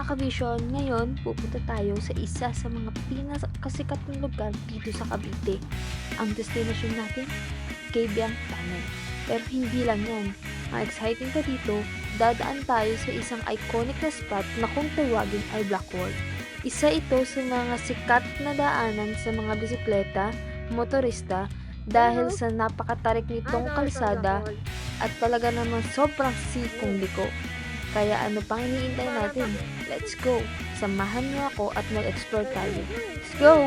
mga kabisyon, ngayon pupunta tayo sa isa sa mga pinakasikat na lugar dito sa Cavite. Ang destination natin, Cabiang Tunnel. Pero hindi lang yan. Ang exciting pa dito, dadaan tayo sa isang iconic na spot na kung tawagin ay Black Wall. Isa ito sa mga sikat na daanan sa mga bisikleta, motorista, dahil sa napakatarik nitong kalsada at talaga namang sobrang sikong liko. Kaya ano pang iniintay natin? Let's go! Samahan niyo ako at mag-explore tayo. Let's go!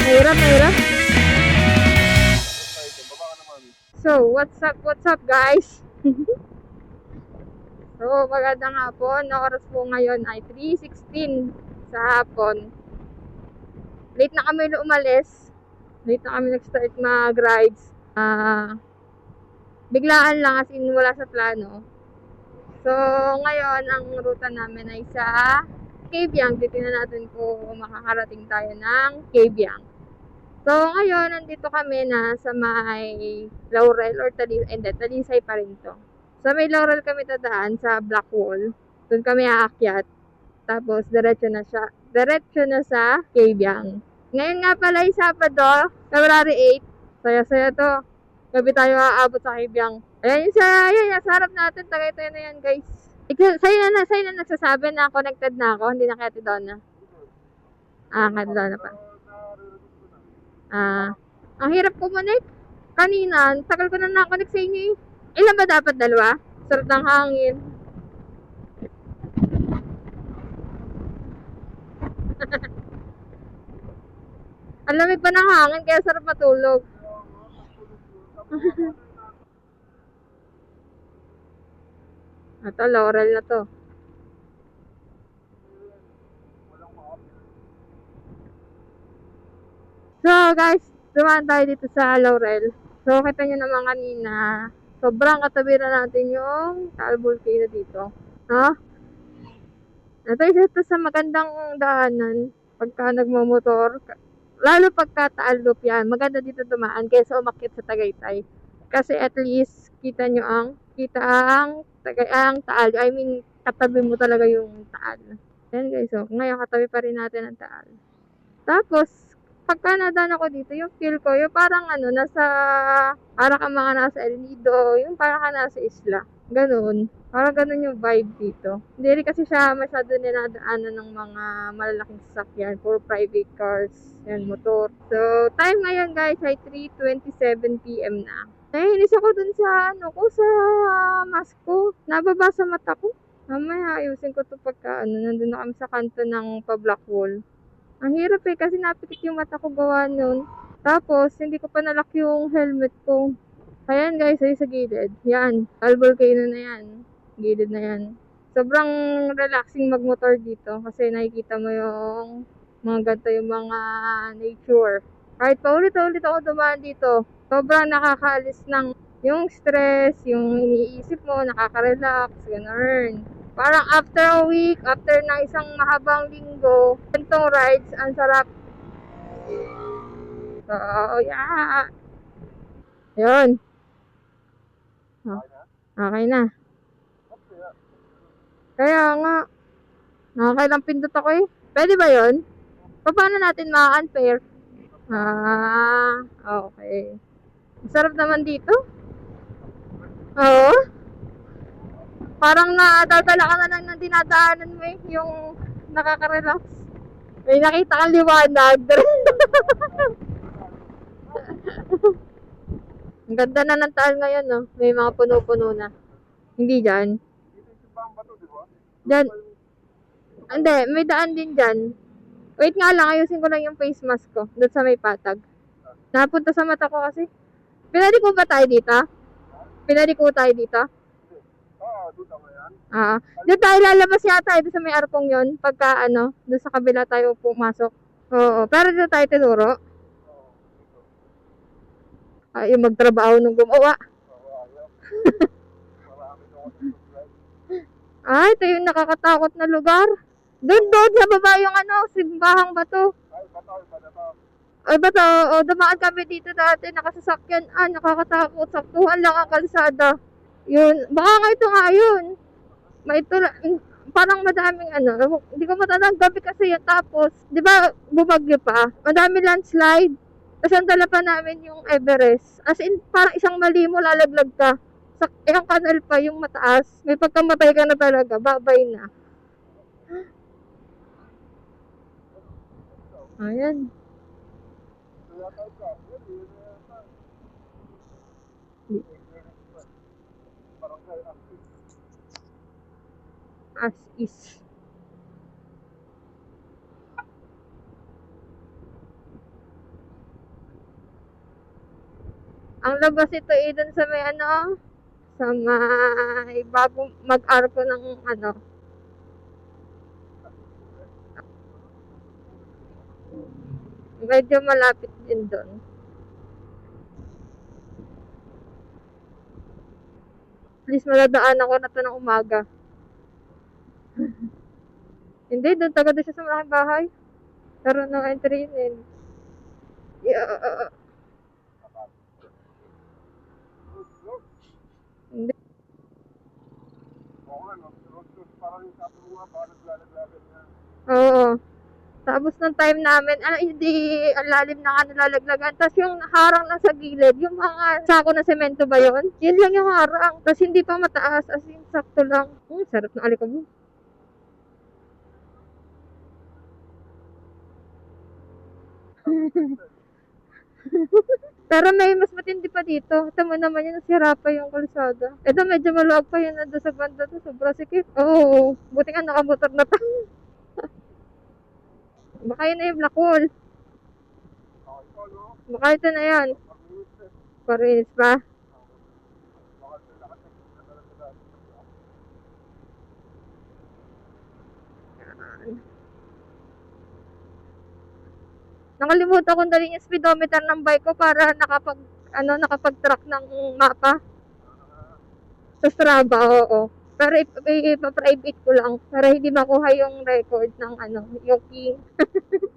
Mahirap, mahirap. So, what's up, what's up guys? so, magandang hapon. Oras po ngayon ay 3.16 sa hapon. Late na kami na umalis. Late na kami nag-start mag-rides. Ah, biglaan lang as in wala sa plano. So, ngayon, ang ruta namin ay sa Cavyang. Titingnan natin kung makakarating tayo ng Cavyang. So, ngayon, nandito kami na sa may Laurel or Talisay. Hindi, Talisay pa rin to. Sa may Laurel kami dadaan sa Black Wall. Doon kami aakyat. Tapos, diretso na siya. Diretso na sa Cavyang. Ngayon nga pala ay Sabado, February 8. Saya-saya to. Gabi tayo aabot sa Cavyang. Ayan yung sa, ayan, yung sa harap natin. Tagay-tayo na yan, guys. Ikaw, sa'yo na, sa'yo na nagsasabi na connected na ako. Hindi na kaya Tidona. Ah, kaya Tidona pa. Ah, ang hirap kumonek. Kanina, tagal ko na nakakonek sa inyo eh. Ilan ba dapat? Dalawa? Sarap ng hangin. Ang lamig pa ng hangin, kaya sarap matulog. Ito, laurel na to. So guys, dumaan tayo dito sa Laurel. So kita nyo naman kanina, sobrang katabi na natin yung Taal Volcano dito. No? Ito isa ito sa magandang daanan pagka nagmamotor. Lalo pagka Taal Loop yan, maganda dito dumaan kaysa umakit sa Tagaytay. Kasi at least kita nyo ang kita ang tagay ang Taal. I mean, katabi mo talaga yung Taal. Yan guys, so ngayon katabi pa rin natin ang Taal. Tapos, pagka nadaan ako dito, yung feel ko, yung parang ano, nasa, para ka mga nasa El Nido, yung parang ka nasa isla. Ganun. Parang ganun yung vibe dito. Hindi rin kasi siya masyado ninadaanan ng mga malalaking sasakyan for private cars, yan, motor. So, time ngayon guys ay 3.27pm na. Nahinis ako dun sa, ano ko, sa mask ko. Nababa sa mata ko. Mamaya, ayusin ko to pagka, ano, nandun na kami sa kanto ng pa-black wall. Ang hirap eh, kasi napikit yung mata ko gawa nun. Tapos, hindi ko pa nalak yung helmet ko. Ayan guys, ay sa gilid. Yan, volcano na yan. Gilid na yan. Sobrang relaxing magmotor dito kasi nakikita mo yung mga ganito yung mga nature. Kahit paulit-ulit ako dumaan dito, sobrang nakakaalis ng yung stress, yung iniisip mo, nakaka-relax, ganun. Parang after a week, after na isang mahabang linggo, ganitong rides, ang sarap. So, yeah. Yun. Oh, okay na. Kaya nga, nakakailang pindot ako eh. Pwede ba yun? Paano natin ma-unfair? Ah, okay. Sarap naman dito. Oo. Parang nadadala ka na lang ng dinadaanan mo eh, yung nakaka-relax. May nakita kang liwanag. Ang ganda na ng taal ngayon, no? May mga puno-puno na. Hindi dyan. Dyan. Hindi, may daan din dyan. Wait nga lang, ayusin ko lang yung face mask ko. Doon sa may patag. Napunta sa mata ko kasi. Pinali ko ba tayo dito? Pinali ko tayo dito? Ah, doon tayo lalabas yata doon sa may arkong yon pagka ano, doon sa kabila tayo pumasok. Oo, pero dito tayo tinuro. Ay, yung magtrabaho nung gumawa. Ay, ito yung nakakatakot na lugar. Doon, doon, sa baba yung ano, simbahang bato. Ay, bato, o, dumaan kami dito dati, nakasasakyan. Ah, nakakatakot. Saktuhan lang ang kalsada. Yun, baka nga ito nga yun. May ito, parang madaming ano, hindi ko matandang gabi kasi yun. Tapos, di ba, bumagyo pa. Madami landslide. Tapos ang dala pa namin yung Everest. As in, parang isang mali mo, lalaglag ka. Sa, ang kanal pa, yung mataas. May pagkamatay ka na talaga, babay na. Ayan. As is. Ang labas ito eh dun sa may ano, sa may bagong mag-arko ng ano. Medyo malapit din doon. Please maladaan ako na to ng umaga. Hindi, doon taga doon siya sa malaking bahay. Pero no entry in. Yeah. Hindi. Oo. Tapos ng time namin, ano, hindi ang lalim na nga nalalaglagan. Tapos yung harang na sa gilid, yung mga sako na semento ba yun? Yun lang yung harang. Tapos hindi pa mataas, as in sakto lang. Hmm, sarap na alikabok. Pero may mas matindi pa dito. Ito mo naman yun, sira pa yung kalsada. Ito medyo maluwag pa yun nandun sa banda to. Sobra sikip. Oo, buti nga nakamotor na pa. Baka yun na yung black hole. Baka ito na yan. Parinis pa. Yan. Nakalimutan ko dali yung speedometer ng bike ko para nakapag ano nakapag-track ng mapa. Sa Strava, oo. Ip- ipa-private ko lang para hindi makuha yung record ng ano, yung key.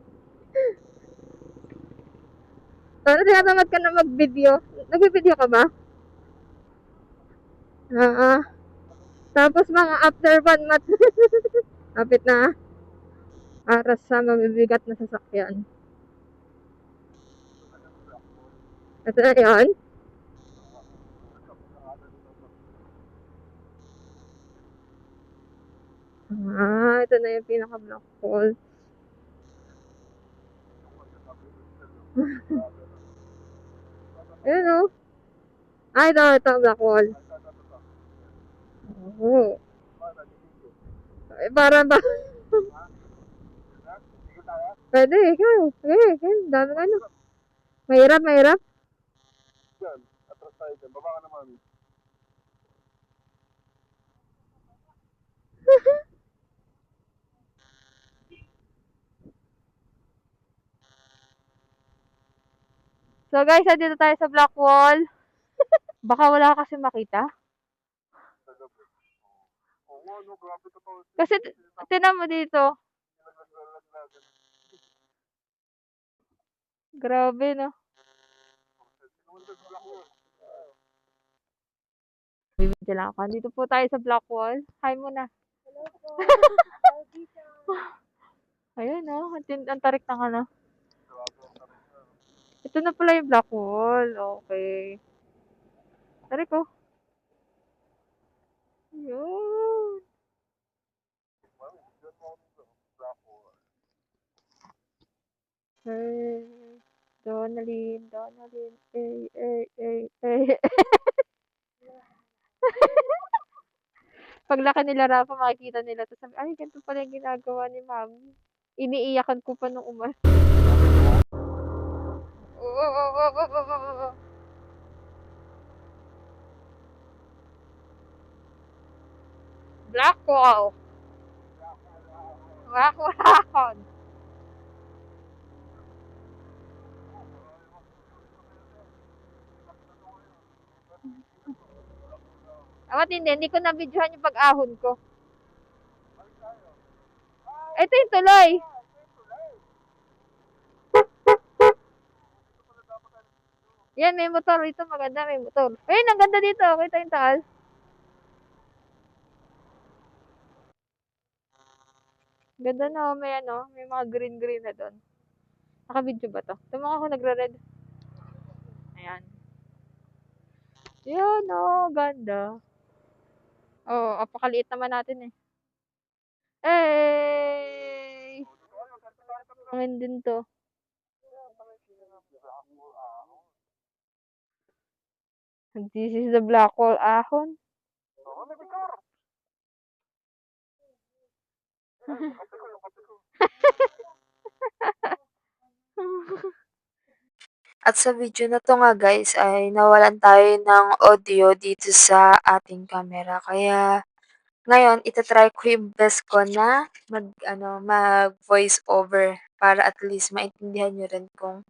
Pero tinatamad ka na mag-video. Nag-video ka ba? Oo. Tapos mga after one month. Kapit na. Para sa mabibigat na sasakyan. Ito na yun. Ah, ito na yung pinaka-black hole. Ayun o. Ah, ito, ito black hole. Oo. Eh, para ba? Pwede, ikaw. Sige, sige. Dami ka na. Mahirap, mahirap. Yan, atras tayo dyan. Baba ka naman. So guys, dito tayo sa black wall. Baka wala ka kasi makita. Kasi tinan mo dito. Grabe no. Bibidyo lang ako. Dito po tayo sa black wall. Hi muna. Hello po. Ayun no. Ang, tarik ng ano. Ito na pala yung black wall. Okay. Tarik ko. Yun. Hey, Donalyn, Donalyn, ay, ay, ay, ay. Paglaki nila Rafa, makikita nila. Tapos sabi, ay, ganito pala yung ginagawa ni mami. Iniiyakan ko pa nung umas. Oo, oo, oo, oo, oo, oo. Black wall. Black wall. Awat hindi, hindi ko na-videohan yung pag-ahon ko. Ito yung tuloy. Yan, may motor dito. Maganda, may motor. Ayun, ang ganda dito. Kita yung taal. Ganda 'no, may ano, may mga green-green na dun. Naka-video ba 'to? Tama ako nagre-red. Ayan. Yun oh, ganda. Oo, apakaliit naman natin eh. Hey! Hangin din to. This is the black hole ahon. At sa video na 'to nga guys ay nawalan tayo ng audio dito sa ating camera kaya ngayon ita-try ko yung best ko na mag-ano, mag-voice over para at least maintindihan niyo rin kung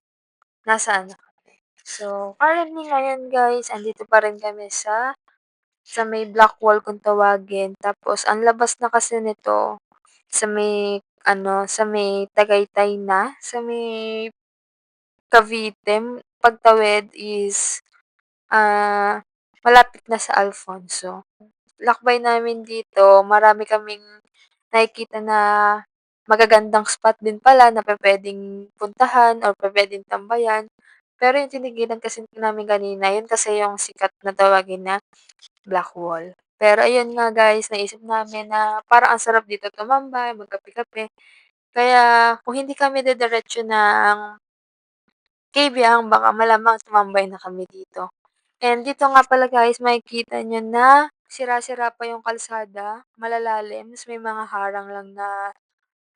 nasaan na kami. So, currently ngayon guys, andito pa rin kami sa sa may black wall kung tawagin. Tapos ang labas na kasi nito sa may ano, sa may Tagaytay na, sa may Cavite, pagtawid is ah malapit na sa Alfonso. Lakbay namin dito, marami kaming nakikita na magagandang spot din pala na pupuwedeng puntahan or pupuwedeng tambayan. Pero yung tinigilan kasi namin kanina, yun kasi yung sikat na tawagin na black wall. Pero ayun nga guys, naisip namin na parang ang sarap dito tumambay, magkape-kape. Kaya kung hindi kami didiretso ng Kabyang, baka malamang tumambay na kami dito. And dito nga pala guys, makikita nyo na sira-sira pa yung kalsada, malalalim, may mga harang lang na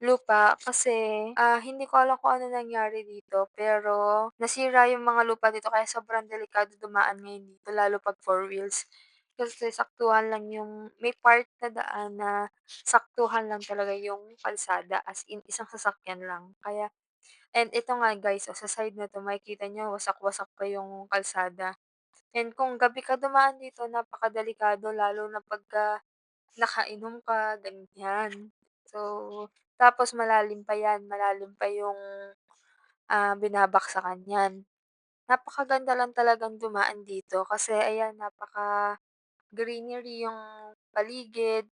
lupa kasi ah hindi ko alam kung ano nangyari dito pero nasira yung mga lupa dito kaya sobrang delikado dumaan ngayon dito lalo pag four wheels. Kasi saktuhan lang yung may part na daan na saktuhan lang talaga yung kalsada as in isang sasakyan lang. Kaya and ito nga guys, oh, sa side na 'to makikita niyo wasak-wasak pa yung kalsada. And kung gabi ka dumaan dito napakadelikado lalo na pagka nakainom ka, ganyan. So, tapos malalim pa 'yan, malalim pa yung, ah, binabaksakan niyan. Napakaganda lang talagang dumaan dito kasi ayan napaka-greenery yung paligid.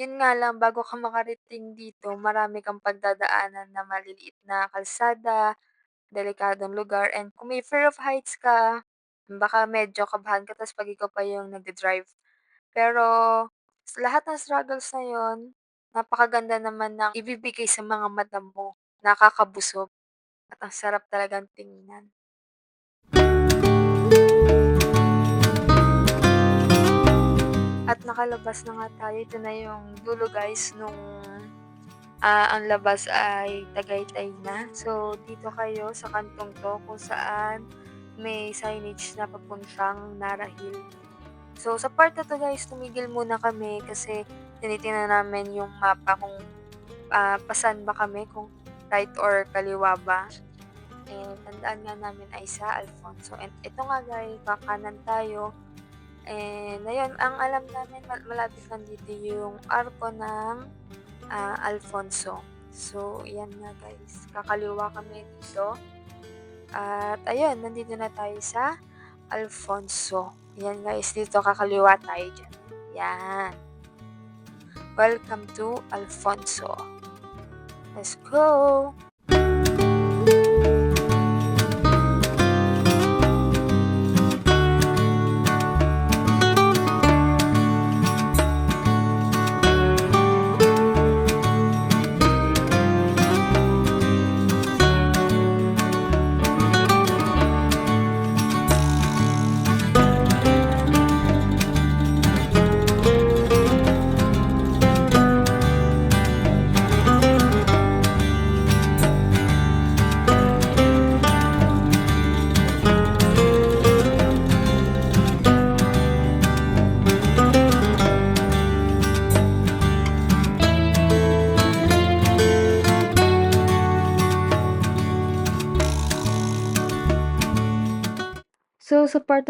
Yun nga lang bago ka makarating dito marami kang pagdadaanan na maliliit na kalsada, delikadong lugar, and kung may fear of heights ka, baka medyo kabahan ka ta's 'pag ikaw pa yung nagda-drive. Pero lahat ng struggles na yun, napakaganda naman ng ibibigay sa mga mata mo, nakakabusog at ang sarap talagang tingnan. At nakalabas na nga tayo, ito na yung dulo guys nung ah, ang labas ay Tagaytay na. So, dito kayo sa kantong 'to kung saan may signage na papuntang Nara Hill. So, sa part na 'to guys, tumigil muna kami kasi tinitingnan namin yung mapa kung ah, pasan ba kami, kung right or kaliwa ba. And tandaan nga namin ay sa Alfonso. And ito nga guys, kakanan tayo. And ayun, ang alam namin mal- malapit lang dito yung arko ng ah, Alfonso. So, yan nga guys. Kakaliwa kami dito. At ayun, nandito na tayo sa Alfonso. Yan guys, dito kakaliwa tayo dyan. Yan. Welcome to Alfonso. Let's go!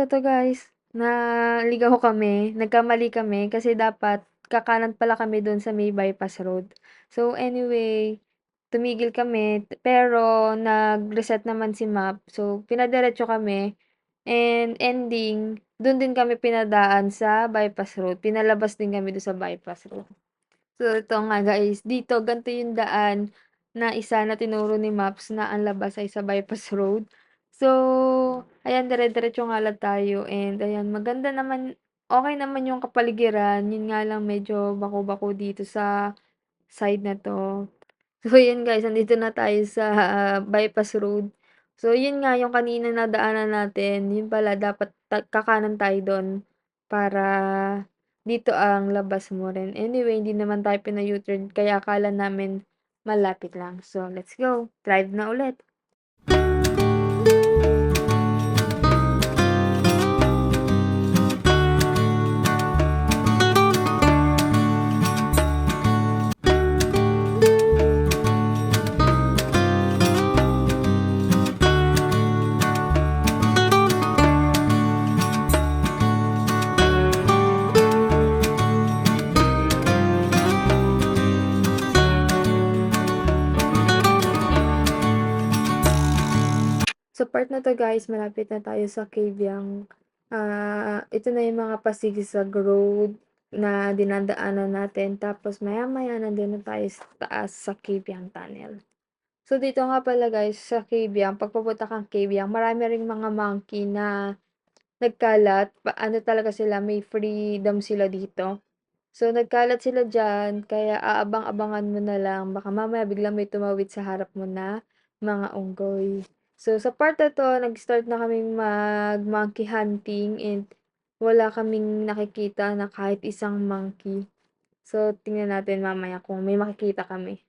'To guys, naligaw kami, nagkamali kami kasi dapat kakanan pala kami dun sa may bypass road. So, anyway, tumigil kami pero nag-reset naman si map. So, pinadiretso kami and ending, dun din kami pinadaan sa bypass road. Pinalabas din kami dun sa bypass road. So, ito nga guys, dito ganito yung daan na isa na tinuro ni Maps na ang labas ay sa bypass road. So, ayan dire-diretso nga lang tayo and ayan maganda naman okey naman yung kapaligiran, yun nga lang medyo bako-bako dito sa side na 'to. So, yun guys nandito na tayo sa bypass road. So, yun nga yung kanina na daanan natin, yun pala dapat kakanan tayo dun para dito ang labas mo rin. Anyway, hindi naman tayo pina-U-turn kaya akala namin malapit lang. So, let's go, drive na ulit. Na 'to guys, malapit na tayo sa Cabiang. Ah, ito na yung mga Pasigisag Road na dinadaanan natin tapos maya-maya nandun na tayo sa taas sa Cabiang Tunnel. So, dito nga pala guys sa Cabiang, 'pag papunta kang Cabiang marami ring mga monkey na nagkalat, ano talaga sila may freedom sila dito. So, nagkalat sila diyan kaya aabang-abangan mo na lang baka mamaya biglang may tumawid sa harap mo na mga unggoy. So, sa part na 'to nag-start na kaming mag-monkey hunting and wala kaming nakikita na kahit isang monkey. So, tingnan natin mamaya kung may makikita kami.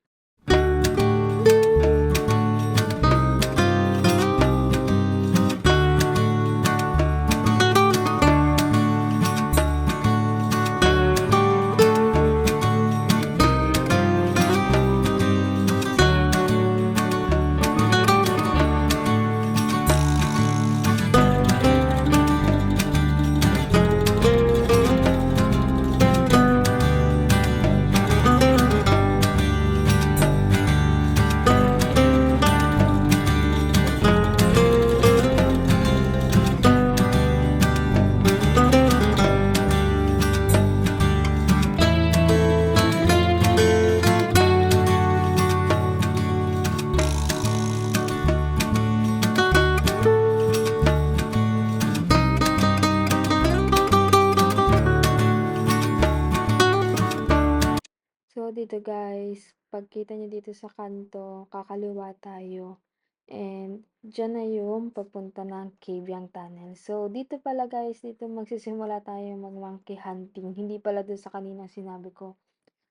Dito guys, pagkita niyo dito sa kanto, kakaliwa tayo and diyan na yung papunta ng Cabiang Tunnel. So, dito pala guys, dito magsisimula tayo mag-monkey hunting, hindi pala dun sa kaninang sinabi ko.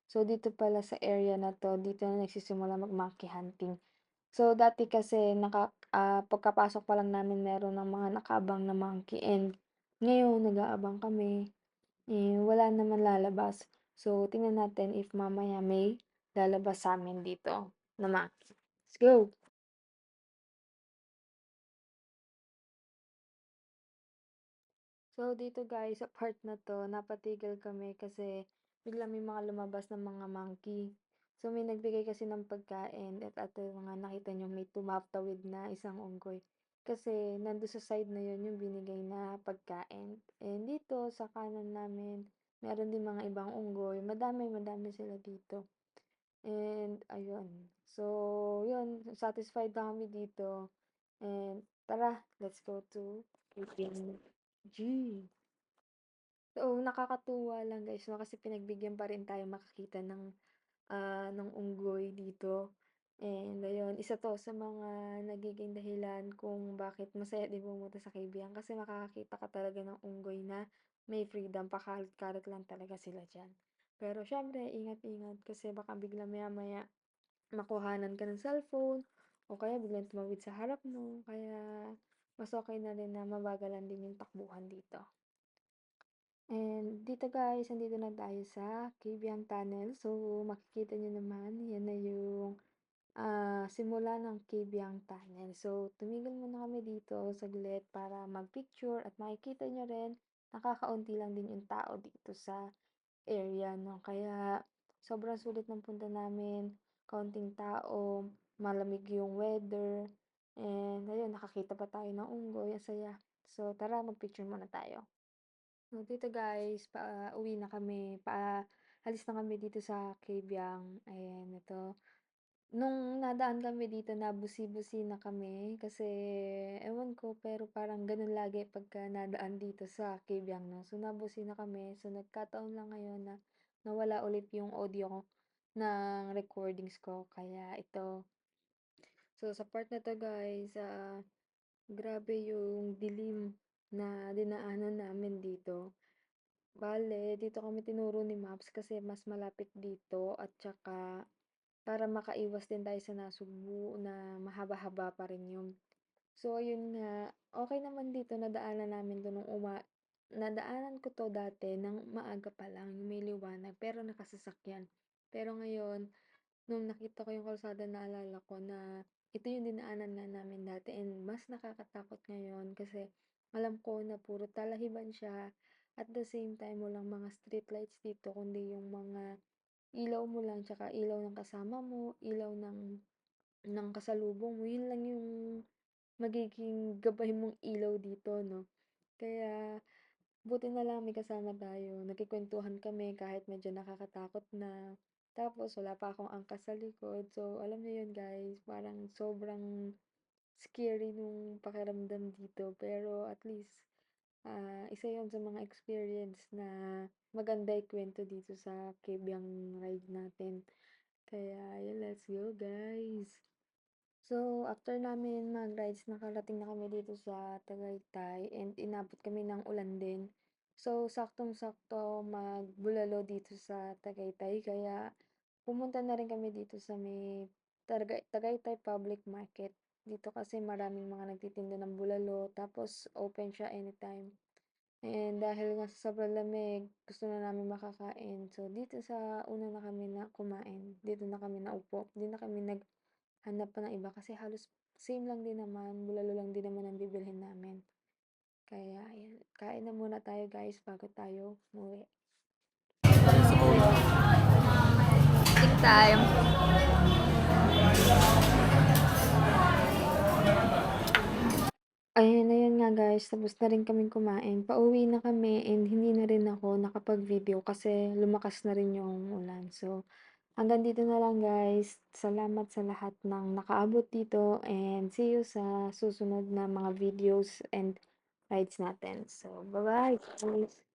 So, dito pala sa area na 'to, dito na nagsisimula mag-monkey hunting. So, dati kasi naka ah, pagkapasok pa lang namin meron ng mga nakaabang na monkey and ngayon nag-aabang kami, eh, wala naman lalabas. So, tingnan natin if mamaya may lalabas sa'min dito na monkey. Let's go! So, dito guys sa part na 'to napatigil kami kasi biglang may mga lumabas na mga monkey. So, may nagbigay kasi ng pagkain at ito nga nakita niyo may tumatawid na isang unggoy. Kasi nandun sa side na yun yung binigay na pagkain. And dito sa kanan namin, meron din mga ibang unggoy. Madami, madami sila dito. And ayun. So, yun satisfied na kami dito. And tara, let's go to Cabiang G. So, nakakatuwa lang guys 'no, kasi pinagbigyan pa rin tayo makakita ng, ah, ng unggoy dito. And ayun, isa 'to sa mga nagiging dahilan kung bakit masaya din pumunta sa Cabiang kasi makakakita ka talaga ng unggoy na may freedom, pakalat-kalat lang talaga sila diyan. Pero siyempre ingat-ingat kasi baka biglang maya-maya makuhanan ka ng cellphone o kaya biglang tumawid sa harap mo. Kaya mas okey na rin na mabagalan din yung takbuhan dito. And dito guys, nandito na tayo sa Cabiang Tunnel. So, makikita niyo naman yan na yung, ah, simula ng Cabiang Tunnel. So, tumigil muna kami dito saglit para mag-picture at makikita niyo rin nakakaunti lang din yung tao dito sa area 'no. Kaya sobrang sulit ng punta namin, kaunting tao, malamig yung weather, and ayun nakakita pa tayo ng unggoy, ang saya. So, tara mag-picture muna tayo. So, dito guys, pauwi na kami, pa alis na kami dito sa Cabiang. Ayan, ito. Nung nadaan kami dito, nabusi-busi na kami kasi ewan ko, pero parang ganun lagi pagka nadaan dito sa Cabiang, no? So, nabusi na kami. So, nagkataon lang ngayon na nawala ulit yung audio ng recordings ko. Kaya ito. So, sa part na to guys, ah, grabe yung dilim na dinaanan namin dito. Bale, dito kami tinuro ni Maps kasi mas malapit dito at saka para makaiwas din tayo sa Nasugbu na mahaba-haba pa rin yun. So, ayun nga, okay naman dito, nadaanan namin to nung uma nadaanan ko to dati ng maaga pa lang, yung may liwanag, pero nakasasakyan. Pero ngayon, nung nakita ko yung kalsada, naalala ko na ito yung dinaanan nga namin dati and mas nakakatakot ngayon kasi alam ko na puro talahiban siya. At the same time, walang mga street lights dito, kundi yung mga ilaw mo lang, tsaka ilaw ng kasama mo, ilaw ng, ng kasalubong mo. Yun lang yung magiging gabay mong ilaw dito, no? Kaya, buti na lang may kasama tayo. Nagkikwentuhan kami kahit medyo nakakatakot na. Tapos, wala pa akong angkas sa likod. So, alam niyo yun guys, parang sobrang scary nung pakiramdam dito. Pero, at least, ah, isa yon sa mga experience na maganda ikwento dito sa Kebyang ride natin. Kaya, yun, let's go guys! So, after namin mag-rides, nakarating na kami dito sa Tagaytay and inabot kami ng ulan din. So, saktong-sakto magbulalo dito sa Tagaytay kaya pumunta na rin kami dito sa may Taga- Tagaytay Public Market. Dito kasi maraming mga nagtitinda ng bulalo tapos open siya anytime. And dahil nga sa sobrang lamig, gusto na namin makakain. So, dito sa una na kami na kumain. Dito na kami naupo. Hindi na kami nag hanap pa ng iba kasi halos same lang din naman, bulalo lang din naman ang bibilhin namin. Kaya ayan, kain na muna tayo guys bago tayo umuwi. Eating time. Ayan, ayun nga guys, tapos na rin kaming kumain. Pauwi na kami and hindi na rin ako nakapag-video kasi lumakas na rin yung ulan. So, hanggang dito na lang guys. Salamat sa lahat ng nakaabot dito and see you sa susunod na mga videos and rides natin. So, bye-bye guys!